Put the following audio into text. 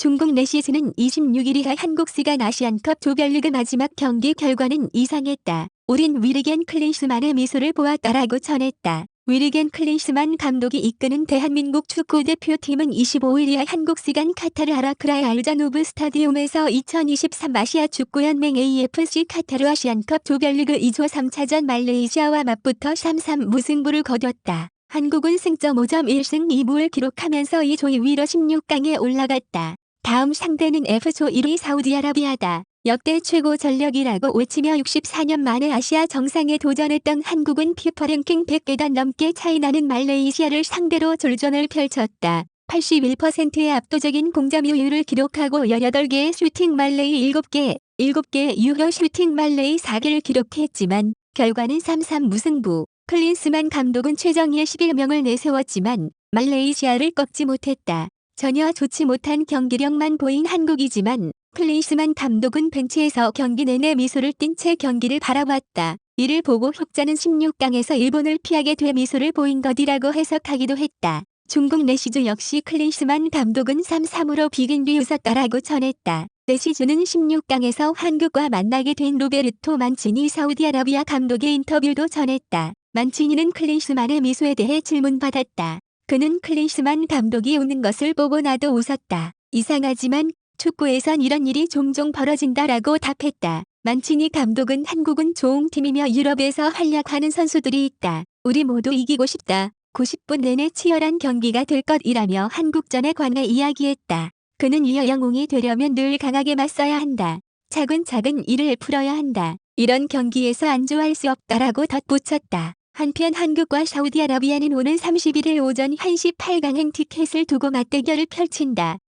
중국 내시즈는 26일 이하 한국 시간 아시안컵 조별리그 마지막 경기 결과는 이상했다. 우린 위리겐 클린스만의 미소를 보았다라고 전했다. 위리겐 클린스만 감독이 이끄는 대한민국 축구대표팀은 25일 이하 한국 시간 카타르 아라크라의 알자노브 스타디움에서 2023 아시아 축구연맹 AFC 카타르 아시안컵 조별리그 2조 3차전 말레이시아와 맞붙어 3-3 무승부를 거뒀다. 한국은 승점 5점 1승 2무를 기록하면서 2조 2위로 16강에 올라갔다. 다음 상대는 F조 1위 사우디아라비아다. 역대 최고 전력이라고 외치며 64년 만에 아시아 정상에 도전했던 한국은 피파 랭킹 100계단 넘게 차이나는 말레이시아를 상대로 졸전을 펼쳤다. 81%의 압도적인 공점유율을 기록하고 18개의 슈팅 말레이 7개, 7개 유효 슈팅 말레이 4개를 기록했지만 결과는 3-3 무승부. 클린스만 감독은 최정예 11명을 내세웠지만 말레이시아를 꺾지 못했다. 전혀 좋지 못한 경기력만 보인 한국이지만 클린스만 감독은 벤치에서 경기 내내 미소를 띤 채 경기를 바라봤다. 이를 보고 혹자는 16강에서 일본을 피하게 돼 미소를 보인 것이라고 해석하기도 했다. 중국 내시즈 역시 클린스만 감독은 3-3으로 비긴 뒤 웃었다라고 전했다. 내시즈는 16강에서 한국과 만나게 된 로베르토 만치니 사우디아라비아 감독의 인터뷰도 전했다. 만치니는 클린스만의 미소에 대해 질문받았다. 그는 클린스만 감독이 웃는 것을 보고 나도 웃었다. 이상하지만 축구에선 이런 일이 종종 벌어진다라고 답했다. 만치니 감독은 한국은 좋은 팀이며 유럽에서 활약하는 선수들이 있다. 우리 모두 이기고 싶다. 90분 내내 치열한 경기가 될 것이라며 한국전에 관해 이야기했다. 그는 이어 영웅이 되려면 늘 강하게 맞서야 한다. 차근차근 일을 풀어야 한다. 이런 경기에서 안주할 수 없다라고 덧붙였다. 한편 한국과 사우디아라비아는 오는 31일 오전 1시 8강행 티켓을 두고 맞대결을 펼친다.